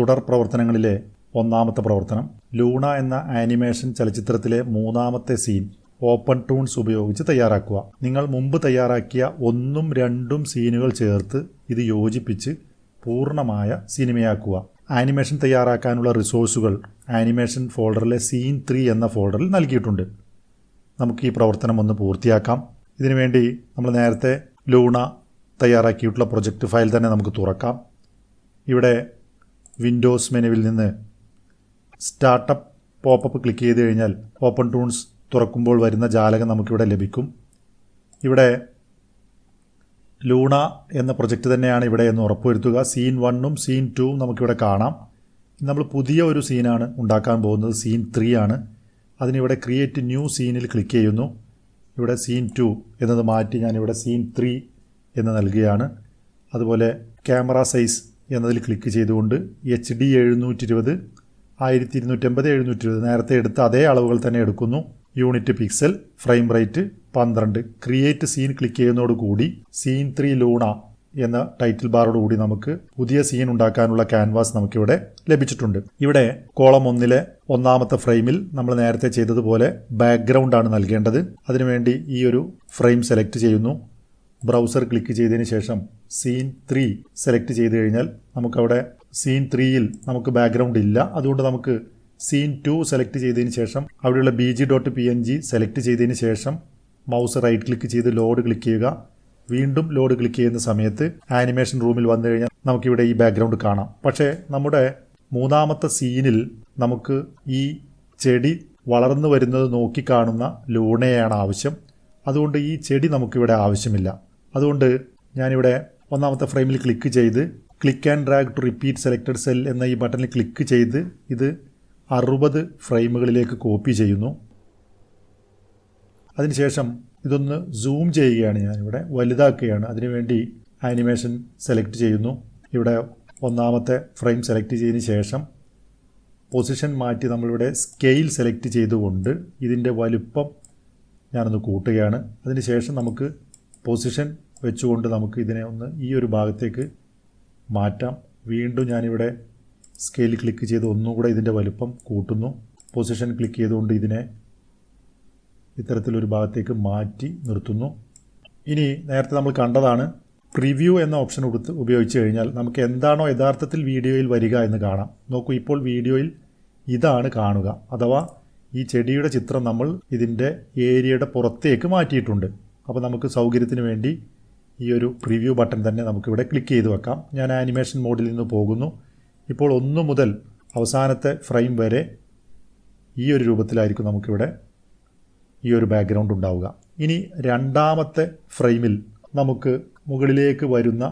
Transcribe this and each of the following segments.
തുടർ പ്രവർത്തനങ്ങളിലെ ഒന്നാമത്തെ പ്രവർത്തനം. ലൂണ എന്ന ആനിമേഷൻ ചലച്ചിത്രത്തിലെ മൂന്നാമത്തെ സീൻ ഓപ്പൺ ടൂൺസ് ഉപയോഗിച്ച് തയ്യാറാക്കുക. നിങ്ങൾ മുമ്പ് തയ്യാറാക്കിയ ഒന്നും രണ്ടും സീനുകൾ ചേർത്ത് ഇത് യോജിപ്പിച്ച് പൂർണമായ സിനിമയാക്കുക. ആനിമേഷൻ തയ്യാറാക്കാനുള്ള റിസോഴ്സുകൾ ആനിമേഷൻ ഫോൾഡറിലെ സീൻ ത്രീ എന്ന ഫോൾഡറിൽ നൽകിയിട്ടുണ്ട്. നമുക്ക് ഈ പ്രവർത്തനം ഒന്ന് പൂർത്തിയാക്കാം. ഇതിനുവേണ്ടി നമ്മൾ നേരത്തെ ലൂണ തയ്യാറാക്കിയിട്ടുള്ള പ്രൊജക്റ്റ് ഫയൽ തന്നെ നമുക്ക് തുറക്കാം. ഇവിടെ വിൻഡോസ് മെനുവിൽ നിന്ന് സ്റ്റാർട്ടപ്പ് പോപ്പപ്പ് ക്ലിക്ക് ചെയ്ത് കഴിഞ്ഞാൽ ഓപ്പൺ ടൂൺസ് തുറക്കുമ്പോൾ വരുന്ന ജാലകം നമുക്കിവിടെ ലഭിക്കും. ഇവിടെ ലൂണ എന്ന പ്രൊജക്റ്റ് തന്നെയാണ് ഇവിടെ എന്ന് ഉറപ്പുവരുത്തുക. സീൻ വണ്ണും സീൻ ടൂവും നമുക്കിവിടെ കാണാം. നമ്മൾ പുതിയ ഒരു സീനാണ് ഉണ്ടാക്കാൻ പോകുന്നത്. സീൻ ത്രീ ആണ്. അതിനിവിടെ ക്രിയേറ്റ് ന്യൂ സീനിൽ ക്ലിക്ക് ചെയ്യുന്നു. ഇവിടെ സീൻ ടു എന്നത് മാറ്റി ഞാനിവിടെ സീൻ ത്രീ എന്ന് നൽകുകയാണ്. അതുപോലെ ക്യാമറ സൈസ് എന്നതിൽ ക്ലിക്ക് ചെയ്തുകൊണ്ട് എച്ച് ഡി എഴുന്നൂറ്റി ഇരുപത് ആയിരത്തി ഇരുന്നൂറ്റമ്പത് എഴുന്നൂറ്റി ഇരുപത് നേരത്തെ എടുത്ത അതേ അളവുകൾ തന്നെ എടുക്കുന്നു. യൂണിറ്റ് പിക്സൽ ഫ്രെയിം റേറ്റ് പന്ത്രണ്ട്. ക്രിയേറ്റ് സീൻ ക്ലിക്ക് ചെയ്യുന്നതോടുകൂടി സീൻ ത്രീ ലൂണ എന്ന ടൈറ്റിൽ ബാറോടുകൂടി നമുക്ക് പുതിയ സീൻ ഉണ്ടാക്കാനുള്ള ക്യാൻവാസ് നമുക്കിവിടെ ലഭിച്ചിട്ടുണ്ട്. ഇവിടെ കോളം ഒന്നിലെ ഒന്നാമത്തെ ഫ്രെയിമിൽ നമ്മൾ നേരത്തെ ചെയ്തതുപോലെ ബാക്ക്ഗ്രൗണ്ട് ആണ് നൽകേണ്ടത്. അതിനുവേണ്ടി ഈ ഒരു ഫ്രെയിം സെലക്ട് ചെയ്യുന്നു. ബ്രൗസർ ക്ലിക്ക് ചെയ്തതിന് ശേഷം സീൻ ത്രീ സെലക്ട് ചെയ്ത് കഴിഞ്ഞാൽ നമുക്കവിടെ സീൻ ത്രീയിൽ നമുക്ക് ബാക്ക്ഗ്രൗണ്ട് ഇല്ല. അതുകൊണ്ട് നമുക്ക് സീൻ ടു സെലക്ട് ചെയ്തതിന് ശേഷം അവിടെയുള്ള B G dot P N G select ചെയ്തതിന് ശേഷം മൗസ് റൈറ്റ് ക്ലിക്ക് ചെയ്ത് ലോഡ് ക്ലിക്ക് ചെയ്യുക. വീണ്ടും ലോഡ് ക്ലിക്ക് ചെയ്യുന്ന സമയത്ത് ആനിമേഷൻ റൂമിൽ വന്നു കഴിഞ്ഞാൽ നമുക്കിവിടെ ഈ ബാക്ക്ഗ്രൗണ്ട് കാണാം. പക്ഷേ നമ്മുടെ മൂന്നാമത്തെ സീനിൽ നമുക്ക് ഈ ചെടി വളർന്നു വരുന്നത് നോക്കിക്കാണുന്ന ലൂണയാണ് ആവശ്യം. അതുകൊണ്ട് ഈ ചെടി നമുക്കിവിടെ ആവശ്യമില്ല. അതുകൊണ്ട് ഞാനിവിടെ ഒന്നാമത്തെ ഫ്രെയിമിൽ ക്ലിക്ക് ചെയ്ത് click and drag to repeat selected cell എന്ന ഈ ബട്ടണിൽ ക്ലിക്ക് ചെയ്ത് ഇത് അറുപത് ഫ്രെയിമുകളിലേക്ക് കോപ്പി ചെയ്യുന്നു. അതിനുശേഷം ഇതൊന്ന് സൂം ചെയ്യുകയാണ് ഞാനിവിടെ വലുതാക്കുകയാണ്. അതിനുവേണ്ടി ആനിമേഷൻ സെലക്ട് ചെയ്യുന്നു. ഇവിടെ ഒന്നാമത്തെ ഫ്രെയിം സെലക്ട് ചെയ്തതിന് ശേഷം പൊസിഷൻ മാറ്റി നമ്മളിവിടെ സ്കെയിൽ സെലക്ട് ചെയ്തുകൊണ്ട് ഇതിന്റെ വലുപ്പം ഞാനൊന്ന് കൂട്ടുകയാണ്. അതിനുശേഷം നമുക്ക് പൊസിഷൻ വെച്ചുകൊണ്ട് നമുക്ക് ഇതിനെ ഒന്ന് ഈ ഒരു ഭാഗത്തേക്ക് മാറ്റാം. വീണ്ടും ഞാനിവിടെ സ്കെയിൽ ക്ലിക്ക് ചെയ്ത് ഒന്നുകൂടെ ഇതിന്റെ വലുപ്പം കൂട്ടുന്നു. പൊസിഷൻ ക്ലിക്ക് ചെയ്തുകൊണ്ട് ഇതിനെ ഇത്തരത്തിലൊരു ഭാഗത്തേക്ക് മാറ്റി നിർത്തുന്നു. ഇനി നേരത്തെ നമ്മൾ കണ്ടതാണ് പ്രിവ്യൂ എന്ന ഓപ്ഷൻ കൊടുത്ത് ഉപയോഗിച്ച് കഴിഞ്ഞാൽ നമുക്ക് എന്താണോ യഥാർത്ഥത്തിൽ വീഡിയോയിൽ വരിക എന്ന് കാണാം. നോക്കൂ ഇപ്പോൾ വീഡിയോയിൽ ഇതാണ് കാണുക. അഥവാ ഈ ചെടിയുടെ ചിത്രം നമ്മൾ ഇതിന്റെ ഏരിയയുടെ പുറത്തേക്ക് മാറ്റിയിട്ടുണ്ട്. അപ്പോൾ നമുക്ക് സൗകര്യത്തിന് വേണ്ടി ഈ ഒരു പ്രിവ്യൂ ബട്ടൺ തന്നെ നമുക്കിവിടെ ക്ലിക്ക് ചെയ്ത് വെക്കാം. ഞാൻ ആനിമേഷൻ മോഡിൽ നിന്ന് പോകുന്നു. ഇപ്പോൾ ഒന്ന് മുതൽ അവസാനത്തെ ഫ്രെയിം വരെ ഈ ഒരു രൂപത്തിലായിരിക്കും നമുക്കിവിടെ ഈ ഒരു ബാക്ക്ഗ്രൗണ്ട് ഉണ്ടാവുക. ഇനി രണ്ടാമത്തെ ഫ്രെയിമിൽ നമുക്ക് മുകളിലേക്ക് വരുന്ന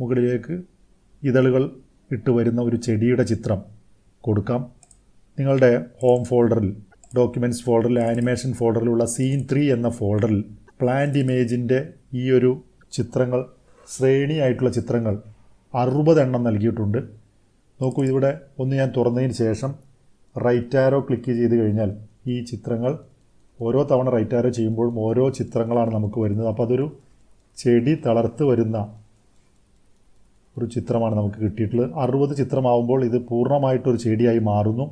മുകളിലേക്ക് ഇതളുകൾ ഇട്ട് വരുന്ന ഒരു ചെടിയുടെ ചിത്രം കൊടുക്കാം. നിങ്ങളുടെ ഹോം ഫോൾഡറിൽ ഡോക്യുമെന്റ്സ് ഫോൾഡറിൽ ആനിമേഷൻ ഫോൾഡറിലുള്ള സീൻ ത്രീ എന്ന ഫോൾഡറിൽ പ്ലാന്റ് ഇമേജിന്റെ ഈ ഒരു ചിത്രങ്ങൾ ശ്രേണിയായിട്ടുള്ള ചിത്രങ്ങൾ അറുപതെണ്ണം നൽകിയിട്ടുണ്ട്. നോക്കൂ ഇവിടെ ഒന്ന് ഞാൻ തുറന്നതിന് ശേഷം റൈറ്റ് ആരോ ക്ലിക്ക് ചെയ്ത് കഴിഞ്ഞാൽ ഈ ചിത്രങ്ങൾ ഓരോ തവണ റൈറ്റ് ആരോ ചെയ്യുമ്പോഴും ഓരോ ചിത്രങ്ങളാണ് നമുക്ക് വരുന്നത്. അപ്പോൾ അതൊരു ചെടി തളർത്ത് വരുന്ന ഒരു ചിത്രമാണ് നമുക്ക് കിട്ടിയിട്ടുള്ളത്. അറുപത് ചിത്രമാവുമ്പോൾ ഇത് പൂർണമായിട്ടൊരു ചെടിയായി മാറുന്നു.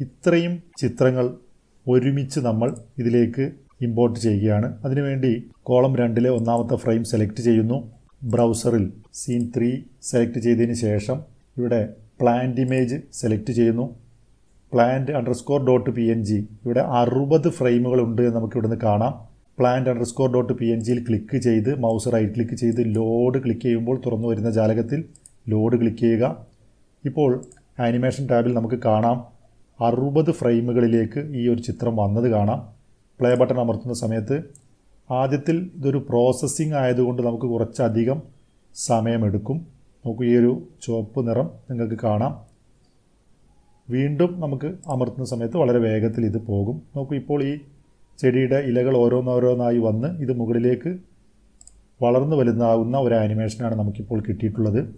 ഇത്രയും ചിത്രങ്ങൾ ഒരുമിച്ച് നമ്മൾ ഇതിലേക്ക് ഇമ്പോർട്ട് ചെയ്യുകയാണ്. അതിനുവേണ്ടി കോളം രണ്ടിലെ ഒന്നാമത്തെ ഫ്രെയിം സെലക്ട് ചെയ്യുന്നു. ബ്രൗസറിൽ സീൻ ത്രീ സെലക്ട് ചെയ്തതിന് ശേഷം ഇവിടെ പ്ലാന്റ് ഇമേജ് സെലക്ട് ചെയ്യുന്നു. Plant underscore dot P N G. ഇവിടെ അറുപത് ഫ്രെയിമുകൾ ഉണ്ട് എന്ന് നമുക്ക് ഇവിടുന്ന് കാണാം. Plant underscore dot P N ജിയിൽ ക്ലിക്ക് ചെയ്ത് മൗസ് റൈറ്റ് ക്ലിക്ക് ചെയ്ത് ലോഡ് ക്ലിക്ക് ചെയ്യുമ്പോൾ തുറന്നു വരുന്ന ജാലകത്തിൽ ലോഡ് ക്ലിക്ക് ചെയ്യുക. ഇപ്പോൾ ആനിമേഷൻ ടാബിൽ നമുക്ക് കാണാം. അറുപത് ഫ്രെയിമുകളിലേക്ക് ഈ ഒരു ചിത്രം വന്നത് കാണാം. പ്ലേ ബട്ടൺ അമർത്തുന്ന സമയത്ത് ആദ്യത്തിൽ ഇതൊരു പ്രോസസ്സിങ് ആയതുകൊണ്ട് നമുക്ക് കുറച്ചധികം സമയമെടുക്കും. നമുക്ക് ഈ ഒരു ചുവപ്പ് നിറം നിങ്ങൾക്ക് കാണാം. വീണ്ടും നമുക്ക് അമർത്തുന്ന സമയത്ത് വളരെ വേഗത്തിൽ ഇത് പോകും. നമുക്ക് ഇപ്പോൾ ഈ ചെടിയുടെ ഇലകൾ ഓരോന്നോരോന്നായി വന്ന് ഇത് മുകളിലേക്ക് വളർന്നു വലുതാകുന്ന ഒരു ആനിമേഷനാണ് നമുക്കിപ്പോൾ കിട്ടിയിട്ടുള്ളത്.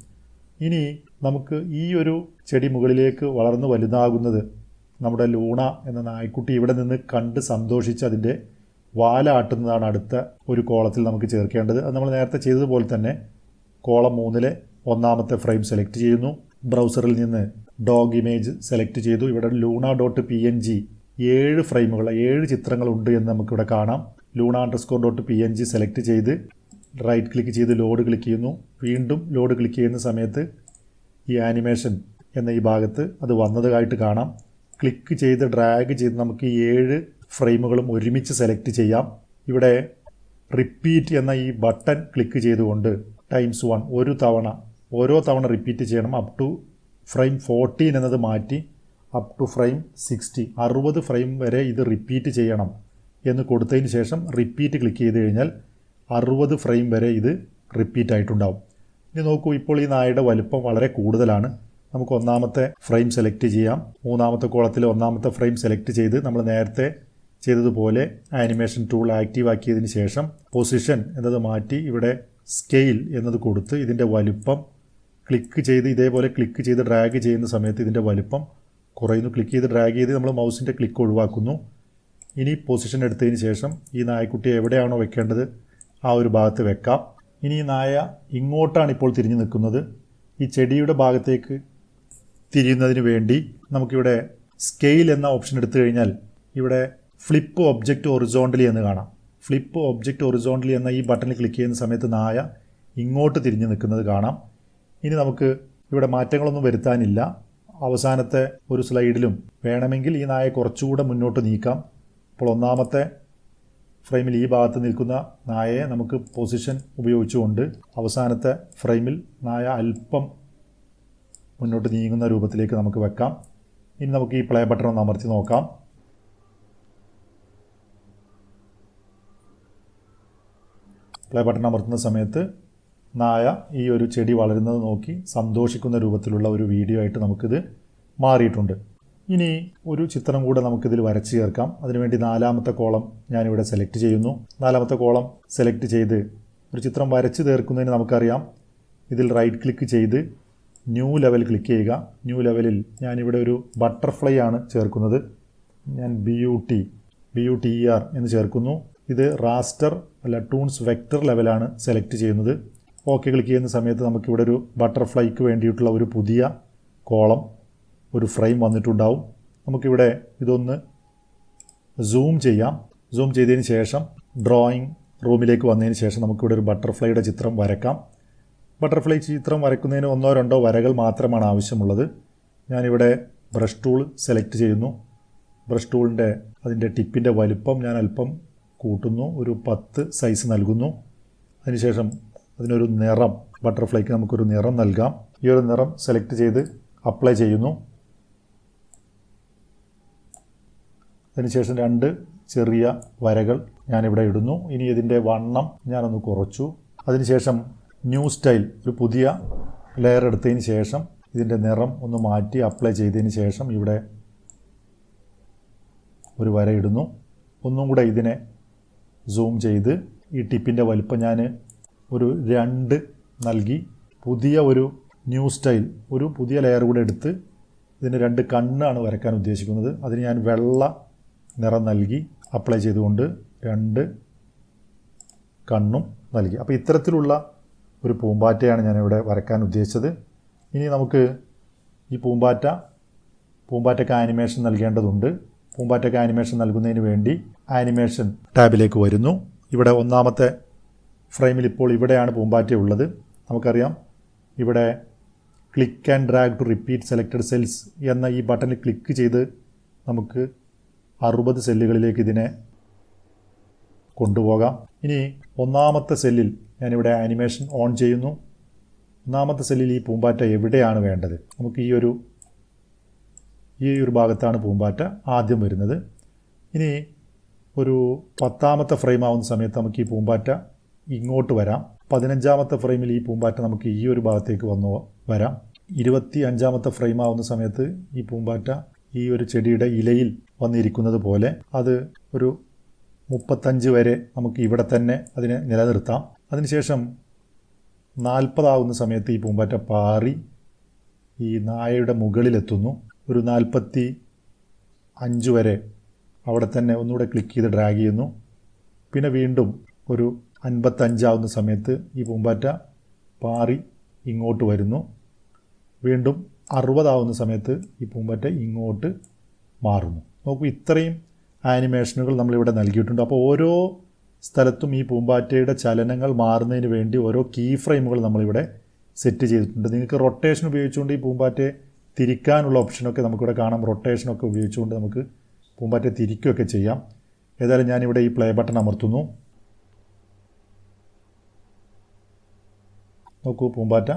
ഇനി നമുക്ക് ഈ ഒരു ചെടി മുകളിലേക്ക് വളർന്നു വലുതാകുന്നത് നമ്മുടെ ലൂണ എന്ന നായ്ക്കുട്ടി ഇവിടെ നിന്ന് കണ്ട് സന്തോഷിച്ച് അതിന്റെ വാലാട്ടുന്നതാണ് അടുത്ത ഒരു കോളത്തിൽ നമുക്ക് ചേർക്കേണ്ടത്. അത് നമ്മൾ നേരത്തെ ചെയ്തതുപോലെ തന്നെ കോളം മൂന്നിലെ ഒന്നാമത്തെ ഫ്രെയിം സെലക്ട് ചെയ്യുന്നു. ബ്രൗസറിൽ നിന്ന് ഡോഗ് ഇമേജ് സെലക്ട് ചെയ്തു. ഇവിടെ Luna dot P N G ഏഴ് ഫ്രെയിമുകൾ ഏഴ് ചിത്രങ്ങളുണ്ട് എന്ന് നമുക്കിവിടെ കാണാം. Luna underscore dot P N G select ചെയ്ത് റൈറ്റ് ക്ലിക്ക് ചെയ്ത് ലോഡ് ക്ലിക്ക് ചെയ്യുന്നു. വീണ്ടും ലോഡ് ക്ലിക്ക് ചെയ്യുന്ന സമയത്ത് ഈ ആനിമേഷൻ എന്ന ഈ ഭാഗത്ത് അത് വന്നതായിട്ട് കാണാം. ക്ലിക്ക് ചെയ്ത് ഡ്രാഗ് ചെയ്ത് നമുക്ക് ഏഴ് ഫ്രെയിമുകളും ഒരുമിച്ച് സെലക്ട് ചെയ്യാം. ഇവിടെ റിപ്പീറ്റ് എന്ന ഈ ബട്ടൺ ക്ലിക്ക് ചെയ്തുകൊണ്ട് ടൈംസ് വൺ ഒരു തവണ ഓരോ തവണ റിപ്പീറ്റ് ചെയ്യണം. അപ് ടു ഫ്രെയിം ഫോർട്ടീൻ എന്നത് മാറ്റി അപ് ടു ഫ്രെയിം സിക്സ്റ്റി അറുപത് ഫ്രെയിം വരെ ഇത് റിപ്പീറ്റ് ചെയ്യണം എന്ന് കൊടുത്തതിന് ശേഷം റിപ്പീറ്റ് ക്ലിക്ക് ചെയ്ത് കഴിഞ്ഞാൽ അറുപത് ഫ്രെയിം വരെ ഇത് റിപ്പീറ്റ് ആയിട്ടുണ്ടാവും. ഇനി നോക്കൂ ഇപ്പോൾ ഈ നായയുടെ വലുപ്പം വളരെ കൂടുതലാണ്. നമുക്ക് ഒന്നാമത്തെ ഫ്രെയിം സെലക്ട് ചെയ്യാം. മൂന്നാമത്തെ കോളത്തിൽ ഒന്നാമത്തെ ഫ്രെയിം സെലക്ട് ചെയ്ത് നമ്മൾ നേരത്തെ ചെയ്തതുപോലെ ആനിമേഷൻ ടൂൾ ആക്റ്റീവ് ആക്കിയതിന് ശേഷം പൊസിഷൻ എന്നത് മാറ്റി ഇവിടെ സ്കെയിൽ എന്നത് കൊടുത്ത് ഇതിന്റെ വലുപ്പം ക്ലിക്ക് ചെയ്ത് ഇതേപോലെ ക്ലിക്ക് ചെയ്ത് ഡ്രാഗ് ചെയ്യുന്ന സമയത്ത് ഇതിന്റെ വലുപ്പം കുറയുന്നു. ക്ലിക്ക് ചെയ്ത് ഡ്രാഗ് ചെയ്ത് നമ്മൾ മൗസിന്റെ ക്ലിക്ക് ഒഴിവാക്കുന്നു. ഇനി പൊസിഷൻ എടുത്തതിന് ശേഷം ഈ നായക്കുട്ടിയെ എവിടെയാണോ വെക്കേണ്ടത് ആ ഒരു ഭാഗത്ത് വെക്കാം. ഇനി ഈ നായ ഇങ്ങോട്ടാണ് ഇപ്പോൾ തിരിഞ്ഞു നിൽക്കുന്നത്. ഈ ചെടിയുടെ ഭാഗത്തേക്ക് തിരിയുന്നതിന് വേണ്ടി നമുക്കിവിടെ സ്കെയിൽ എന്ന ഓപ്ഷൻ എടുത്തു കഴിഞ്ഞാൽ ഇവിടെ ഫ്ലിപ്പ് ഒബ്ജക്റ്റ് ഒറിസോണ്ടലി എന്ന് കാണാം. ഫ്ലിപ്പ് ഒബ്ജക്റ്റ് ഒറിസോണ്ടലി എന്ന ഈ ബട്ടണിൽ ക്ലിക്ക് ചെയ്യുന്ന സമയത്ത് നായ ഇങ്ങോട്ട് തിരിഞ്ഞു നിൽക്കുന്നത് കാണാം. ഇനി നമുക്ക് ഇവിടെ മാറ്റങ്ങളൊന്നും വരുത്താനില്ല. അവസാനത്തെ ഒരു സ്ലൈഡിലും വേണമെങ്കിൽ ഈ നായ കുറച്ചുകൂടെ മുന്നോട്ട് നീക്കാം. അപ്പോൾ ഒന്നാമത്തെ ഫ്രെയിമിൽ ഈ ഭാഗത്ത് നിൽക്കുന്ന നായയെ നമുക്ക് പൊസിഷൻ ഉപയോഗിച്ചുകൊണ്ട് അവസാനത്തെ ഫ്രെയിമിൽ നായ അല്പം മുന്നോട്ട് നീങ്ങുന്ന രൂപത്തിലേക്ക് നമുക്ക് വെക്കാം. ഇനി നമുക്ക് ഈ പ്ലേ ബട്ടൺ ഒന്ന് അമർത്തി നോക്കാം. പ്ലേ ബട്ടൺ അമർത്തുന്ന സമയത്ത് നായ ഈ ഒരു ചെടി വളരുന്നത് നോക്കി സന്തോഷിക്കുന്ന രൂപത്തിലുള്ള ഒരു വീഡിയോ ആയിട്ട് നമുക്കിത് മാറിയിട്ടുണ്ട്. ഇനി ഒരു ചിത്രം കൂടെ നമുക്കിതിൽ വരച്ച് ചേർക്കാം. അതിനുവേണ്ടി നാലാമത്തെ കോളം ഞാനിവിടെ സെലക്ട് ചെയ്യുന്നു. നാലാമത്തെ കോളം സെലക്ട് ചെയ്ത് ഒരു ചിത്രം വരച്ച് തീർക്കുന്നതിന് നമുക്കറിയാം. ഇതിൽ റൈറ്റ് ക്ലിക്ക് ചെയ്ത് ന്യൂ ലെവൽ ക്ലിക്ക് ചെയ്യുക. ന്യൂ ലെവലിൽ ഞാനിവിടെ ഒരു ബട്ടർഫ്ലൈ ആണ് ചേർക്കുന്നത്. ഞാൻ B U T B U T R എന്ന് ചേർക്കുന്നു. ഇത് റാസ്റ്റർ അല്ല ടൂൺസ് വെക്ടർ ലെവലാണ് സെലക്ട് ചെയ്യുന്നത്. ഓക്കെ ക്ലിക്ക് ചെയ്യുന്ന സമയത്ത് നമുക്കിവിടെ ഒരു ബട്ടർഫ്ലൈക്ക് വേണ്ടിയിട്ടുള്ള ഒരു പുതിയ കോളം ഒരു ഫ്രെയിം വന്നിട്ടുണ്ടാവും. നമുക്കിവിടെ ഇതൊന്ന് സൂം ചെയ്യാം. സൂം ചെയ്തതിന് ശേഷം ഡ്രോയിങ് റൂമിലേക്ക് വന്നതിന് ശേഷം നമുക്കിവിടെ ഒരു ബട്ടർഫ്ലൈയുടെ ചിത്രം വരക്കാം ബട്ടർഫ്ലൈ ചിത്രം വരയ്ക്കുന്നതിന് ഒന്നോ രണ്ടോ വരകൾ മാത്രമാണ് ആവശ്യമുള്ളത്. ഞാനിവിടെ ബ്രഷ് ടൂൾ സെലക്ട് ചെയ്യുന്നു. ബ്രഷ് ടൂളിന്റെ അതിന്റെ ടിപ്പിന്റെ വലുപ്പം ഞാൻ അല്പം കൂട്ടുന്നു. ഒരു പത്ത് സൈസ് നൽകുന്നു. അതിനുശേഷം അതിനൊരു നിറം ബട്ടർഫ്ലൈക്ക് നമുക്കൊരു നിറം നൽകാം. ഈ ഒരു നിറം സെലക്ട് ചെയ്ത് അപ്ലൈ ചെയ്യുന്നു. അതിനുശേഷം രണ്ട് ചെറിയ വരകൾ ഞാനിവിടെ ഇടുന്നു. ഇനി ഇതിന്റെ വണ്ണം ഞാനൊന്ന് കുറച്ചു. അതിനുശേഷം ന്യൂ സ്റ്റൈൽ ഒരു പുതിയ ലെയർ എടുത്തതിന് ശേഷം ഇതിന്റെ നിറം ഒന്ന് മാറ്റി അപ്ലൈ ചെയ്തതിന് ശേഷം ഇവിടെ ഒരു വര ഇടുന്നു. ഒന്നും കൂടെ ഇതിനെ സൂം ചെയ്ത് ഈ ടിപ്പിന്റെ വലിപ്പം ഞാൻ ഒരു രണ്ട് നൽകി. പുതിയ ഒരു ന്യൂ സ്റ്റൈൽ ഒരു പുതിയ ലെയർ കൂടെ എടുത്ത് ഇതിന് രണ്ട് കണ്ണാണ് വരയ്ക്കാൻ ഉദ്ദേശിക്കുന്നത്. അതിന് ഞാൻ വെള്ള നിറം നൽകി അപ്ലൈ ചെയ്തുകൊണ്ട് രണ്ട് കണ്ണും നൽകി. അപ്പോൾ ഇത്തരത്തിലുള്ള ഒരു പൂമ്പാറ്റയാണ് ഞാനിവിടെ വരയ്ക്കാൻ ഉദ്ദേശിച്ചത്. ഇനി നമുക്ക് ഈ പൂമ്പാറ്റ പൂമ്പാറ്റയ്ക്ക് ആനിമേഷൻ നൽകേണ്ടതുണ്ട്. പൂമ്പാറ്റയ്ക്ക് ആനിമേഷൻ നൽകുന്നതിന് വേണ്ടി ആനിമേഷൻ ടാബിലേക്ക് വരുന്നു. ഇവിടെ ഒന്നാമത്തെ ഫ്രെയിമിൽ ഇപ്പോൾ ഇവിടെയാണ് പൂമ്പാറ്റ ഉള്ളത്. നമുക്കറിയാം ഇവിടെ click and drag to repeat selected cells എന്ന ഈ ബട്ടണിൽ ക്ലിക്ക് ചെയ്ത് നമുക്ക് അറുപത് സെല്ലുകളിലേക്ക് ഇതിനെ കൊണ്ടുപോകാം. ഇനി ഒന്നാമത്തെ സെല്ലിൽ ഞാനിവിടെ ആനിമേഷൻ ഓൺ ചെയ്യുന്നു. ഒന്നാമത്തെ സെല്ലിൽ ഈ പൂമ്പാറ്റ എവിടെയാണ് വേണ്ടത്? നമുക്ക് ഈ ഒരു ഈ ഒരു ഭാഗത്താണ് പൂമ്പാറ്റ ആദ്യം വരുന്നത്. ഇനി ഒരു പത്താമത്തെ ഫ്രെയിം ആവുന്ന സമയത്ത് നമുക്ക് ഈ പൂമ്പാറ്റ ഇങ്ങോട്ട് വരാം. പതിനഞ്ചാമത്തെ ഫ്രെയിമിൽ ഈ പൂമ്പാറ്റ നമുക്ക് ഈ ഒരു ഭാഗത്തേക്ക് വന്നു വരാം. ഇരുപത്തി അഞ്ചാമത്തെ ഫ്രെയിം ആവുന്ന സമയത്ത് ഈ പൂമ്പാറ്റ ഈ ഒരു ചെടിയുടെ ഇലയിൽ വന്നിരിക്കുന്നത് പോലെ അത് ഒരു മുപ്പത്തഞ്ച് വരെ നമുക്ക് ഇവിടെ തന്നെ അതിനെ നിലനിർത്താം. അതിനുശേഷം നാൽപ്പതാവുന്ന സമയത്ത് ഈ പൂമ്പാറ്റ പാറി ഈ നായയുടെ മുകളിലെത്തുന്നു. ഒരു നാൽപ്പത്തി അഞ്ച് വരെ അവിടെ തന്നെ ഒന്നുകൂടെ ക്ലിക്ക് ചെയ്ത് ഡ്രാഗ് ചെയ്യുന്നു. പിന്നെ വീണ്ടും ഒരു അൻപത്തഞ്ചാവുന്ന സമയത്ത് ഈ പൂമ്പാറ്റ പാറി ഇങ്ങോട്ട് വരുന്നു. വീണ്ടും അറുപതാവുന്ന സമയത്ത് ഈ പൂമ്പാറ്റ ഇങ്ങോട്ട് മാറുന്നു. നോക്കൂ ഇത്രയും ആനിമേഷനുകൾ നമ്മളിവിടെ നൽകിയിട്ടുണ്ട്. അപ്പോൾ ഓരോ സ്ഥലത്തും ഈ പൂമ്പാറ്റയുടെ ചലനങ്ങൾ മാറുന്നതിന് വേണ്ടി ഓരോ കീ ഫ്രെയിമുകൾ നമ്മളിവിടെ സെറ്റ് ചെയ്തിട്ടുണ്ട്. നിങ്ങൾക്ക് റൊട്ടേഷൻ ഉപയോഗിച്ചുകൊണ്ട് ഈ പൂമ്പാറ്റയെ തിരിക്കാനുള്ള ഓപ്ഷനൊക്കെ നമുക്കിവിടെ കാണാം. റൊട്ടേഷനൊക്കെ ഉപയോഗിച്ചുകൊണ്ട് നമുക്ക് പൂമ്പാറ്റയെ തിരിക്കുകയൊക്കെ ചെയ്യാം. ഏതായാലും ഞാനിവിടെ ഈ പ്ലേ ബട്ടൺ അമർത്തുന്നു. നോക്കൂ പൂമ്പാറ്റ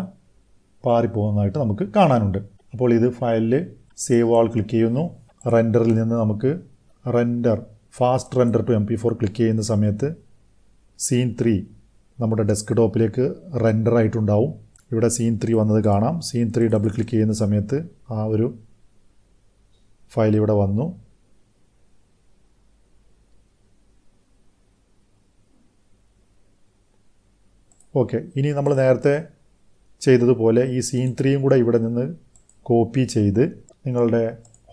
പാറിപ്പോകുന്നതായിട്ട് നമുക്ക് കാണാനുണ്ട്. അപ്പോൾ ഇത് ഫയലിൽ സേവ് ആൾ ക്ലിക്ക് ചെയ്യുന്നു. റെൻഡറിൽ നിന്ന് നമുക്ക് render fast render to M P four click ചെയ്യുന്ന സമയത്ത് സീൻ ത്രീ നമ്മുടെ ഡെസ്ക് ടോപ്പിലേക്ക് റെൻഡർ ആയിട്ടുണ്ടാവും. ഇവിടെ സീൻ ത്രീ വന്നത് കാണാം. സീൻ ത്രീ ഡബിൾ ക്ലിക്ക് ചെയ്യുന്ന സമയത്ത് ആ ഒരു ഫയൽ ഇവിടെ വന്നു. ഓക്കെ ഇനി നമ്മൾ നേരത്തെ ചെയ്തതുപോലെ ഈ സീൻ ത്രീയും കൂടെ ഇവിടെ നിന്ന് കോപ്പി ചെയ്ത് നിങ്ങളുടെ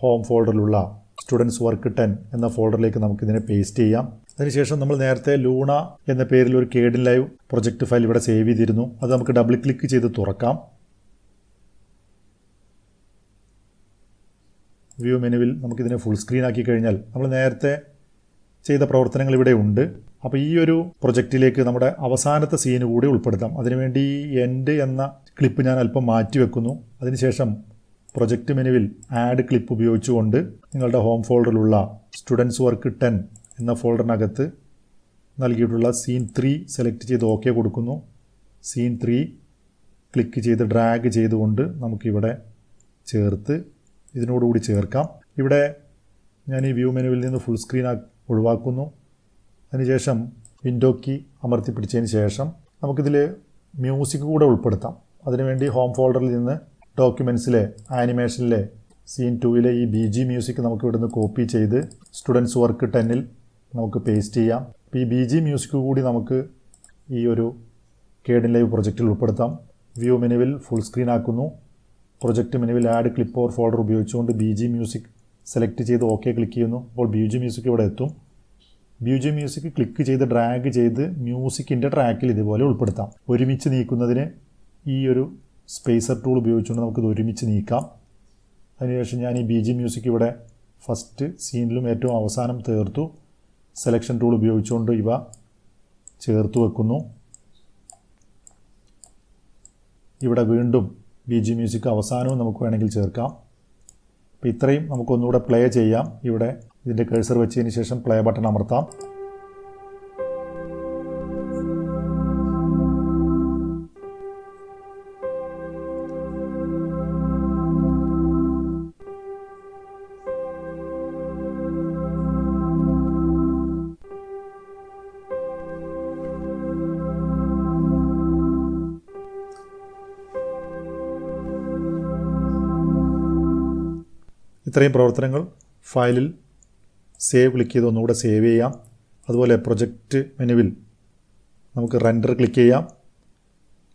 ഹോം ഫോൾഡറിലുള്ള സ്റ്റുഡൻസ് വർക്ക് ടെൻ എന്ന ഫോൾഡറിലേക്ക് നമുക്കിതിനെ പേസ്റ്റ് ചെയ്യാം. അതിനുശേഷം നമ്മൾ നേരത്തെ ലൂണ എന്ന പേരിൽ ഒരു കേഡിൻ ലൈവ് പ്രൊജക്റ്റ് ഫയൽ ഇവിടെ സേവ് ചെയ്തിരുന്നു. അത് നമുക്ക് ഡബിൾ ക്ലിക്ക് ചെയ്ത് തുറക്കാം. വ്യൂ മെനുവിൽ നമുക്കിതിനെ ഫുൾ സ്ക്രീൻ ആക്കി കഴിഞ്ഞാൽ നമ്മൾ നേരത്തെ ചെയ്ത പ്രവർത്തനങ്ങൾ ഇവിടെ ഉണ്ട്. അപ്പോൾ ഈ ഒരു പ്രൊജക്റ്റിലേക്ക് നമ്മുടെ അവസാനത്തെ സീന് കൂടി ഉൾപ്പെടുത്താം. അതിനുവേണ്ടി എൻഡ് എന്ന ക്ലിപ്പ് ഞാൻ അല്പം മാറ്റി വെക്കുന്നു അതിനുശേഷം പ്രൊജക്റ്റ് മെനുവിൽ ആഡ് ക്ലിപ്പ് ഉപയോഗിച്ചുകൊണ്ട് നിങ്ങളുടെ ഹോം ഫോൾഡറിലുള്ള സ്റ്റുഡൻസ് വർക്ക് ടെൻ എന്ന ഫോൾഡറിനകത്ത് നൽകിയിട്ടുള്ള സീൻ ത്രീ സെലക്ട് ചെയ്ത് ഓക്കെ കൊടുക്കുന്നു. സീൻ ത്രീ ക്ലിക്ക് ചെയ്ത് ഡ്രാഗ് ചെയ്തുകൊണ്ട് നമുക്കിവിടെ ചേർത്ത് ഇതിനോടുകൂടി ചേർക്കാം. ഇവിടെ ഞാൻ ഈ വ്യൂ മെനുവിൽ നിന്ന് ഫുൾ സ്ക്രീൻ ഒഴിവാക്കുന്നു. അതിനുശേഷം വിൻഡോ കീ അമർത്തിപ്പിടിച്ചതിന് ശേഷം നമുക്കിതിൽ മ്യൂസിക് കൂടെ ഉൾപ്പെടുത്താം. അതിനുവേണ്ടി ഹോം ഫോൾഡറിൽ നിന്ന് ഡോക്യുമെന്റ്സിലെ ആനിമേഷനിലെ സീൻ ടൂവിലെ ഈ ബി ജി മ്യൂസിക് നമുക്ക് ഇവിടുന്ന് കോപ്പി ചെയ്ത് സ്റ്റുഡൻസ് വർക്ക് ടെന്നിൽ നമുക്ക് പേസ്റ്റ് ചെയ്യാം. ഈ ബി ജി മ്യൂസിക് കൂടി നമുക്ക് ഈ ഒരു കേഡിൻ ലൈവ് പ്രൊജക്റ്റിൽ ഉൾപ്പെടുത്താം. വ്യൂ മെനുവിൽ ഫുൾ സ്ക്രീൻ ആക്കുന്നു. പ്രൊജക്റ്റ് മെനുവിൽ ആഡ് ക്ലിപ്പ് ഓർ ഫോൾഡർ ഉപയോഗിച്ചുകൊണ്ട് ബി ജി മ്യൂസിക് സെലക്ട് ചെയ്ത് ഓക്കെ ക്ലിക്ക് ചെയ്യുന്നു. അപ്പോൾ ബി ജി മ്യൂസിക് ഇവിടെ എത്തും. ബി ജി മ്യൂസിക് ക്ലിക്ക് ചെയ്ത് ഡ്രാഗ് ചെയ്ത് മ്യൂസിക്കിന്റെ ട്രാക്കിൽ ഇതുപോലെ ഉൾപ്പെടുത്താം. ഒരുമിച്ച് നീക്കുന്നതിന് ഈ ഒരു സ്പേസർ ടൂൾ ഉപയോഗിച്ചുകൊണ്ട് നമുക്കിത് ഒരുമിച്ച് നീക്കാം. അതിനുശേഷം ഞാൻ ഈ ബി ജി മ്യൂസിക് ഇവിടെ ഫസ്റ്റ് സീനിലും ഏറ്റവും അവസാനം തീർത്തു. സെലക്ഷൻ ടൂൾ ഉപയോഗിച്ചുകൊണ്ട് ഇവ ചേർത്ത് വെക്കുന്നു. ഇവിടെ വീണ്ടും ബി ജി മ്യൂസിക് അവസാനവും നമുക്ക് വേണമെങ്കിൽ ചേർക്കാം. അപ്പോൾ ഇത്രയും നമുക്കൊന്നുകൂടെ പ്ലേ ചെയ്യാം. ഇവിടെ ഇതിന്റെ കേഴ്സർ വെച്ചതിന് ശേഷം പ്ലേ ബട്ടൺ അമർത്താം. ഇത്രയും പ്രവർത്തനങ്ങൾ ഫയലിൽ സേവ് ക്ലിക്ക് ചെയ്ത് ഒന്നുകൂടെ സേവ് ചെയ്യാം. അതുപോലെ പ്രൊജക്റ്റ് മെനുവിൽ നമുക്ക് റെൻഡർ ക്ലിക്ക് ചെയ്യാം.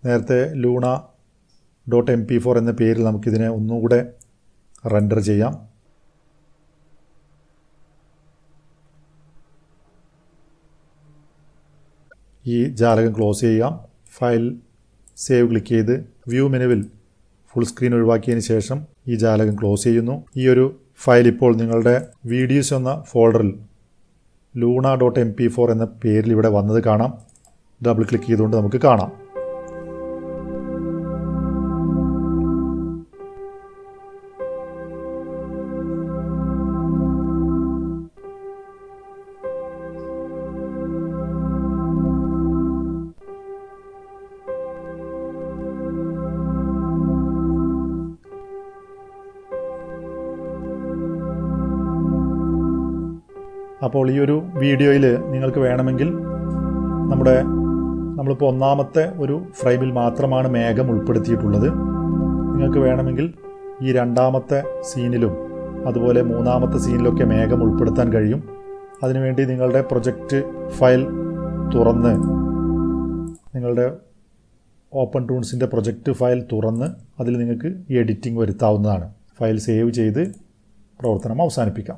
നേരത്തെ Luna dot M P four എന്ന പേരിൽ നമുക്കിതിനെ ഒന്നുകൂടെ റെൻഡർ ചെയ്യാം. ഈ ജാലകം ക്ലോസ് ചെയ്യാം. ഫയൽ സേവ് ക്ലിക്ക് ചെയ്ത് വ്യൂ മെനുവിൽ ഫുൾ സ്ക്രീൻ ഒഴിവാക്കിയതിന് ശേഷം ഈ ജാലകം ക്ലോസ് ചെയ്യുന്നു. ഈ ഒരു ഫയൽ ഇപ്പോൾ നിങ്ങളുടെ വീഡിയോസ് എന്ന ഫോൾഡറിൽ Luna dot M P four എന്ന പേരിൽ ഇവിടെ വന്നത് കാണാം. ഡബിൾ ക്ലിക്ക് ചെയ്തുകൊണ്ട് നമുക്ക് കാണാം. ഈ ഒരു വീഡിയോയിൽ നിങ്ങൾക്ക് വേണമെങ്കിൽ നമ്മുടെ നമ്മളിപ്പോൾ ഒന്നാമത്തെ ഒരു ഫ്രെയിമിൽ മാത്രമാണ് മേഘം ഉൾപ്പെടുത്തിയിട്ടുള്ളത്. നിങ്ങൾക്ക് വേണമെങ്കിൽ ഈ രണ്ടാമത്തെ സീനിലും അതുപോലെ മൂന്നാമത്തെ സീനിലൊക്കെ മേഘം ഉൾപ്പെടുത്താൻ കഴിയും. അതിനുവേണ്ടി നിങ്ങളുടെ പ്രൊജക്റ്റ് ഫയൽ തുറന്ന് നിങ്ങളുടെ ഓപ്പൺ ടൂൺസിന്റെ പ്രൊജക്റ്റ് ഫയൽ തുറന്ന് അതിൽ നിങ്ങൾക്ക് എഡിറ്റിംഗ് വരുത്താവുന്നതാണ്. ഫയൽ സേവ് ചെയ്ത് പ്രവർത്തനം അവസാനിപ്പിക്കാം.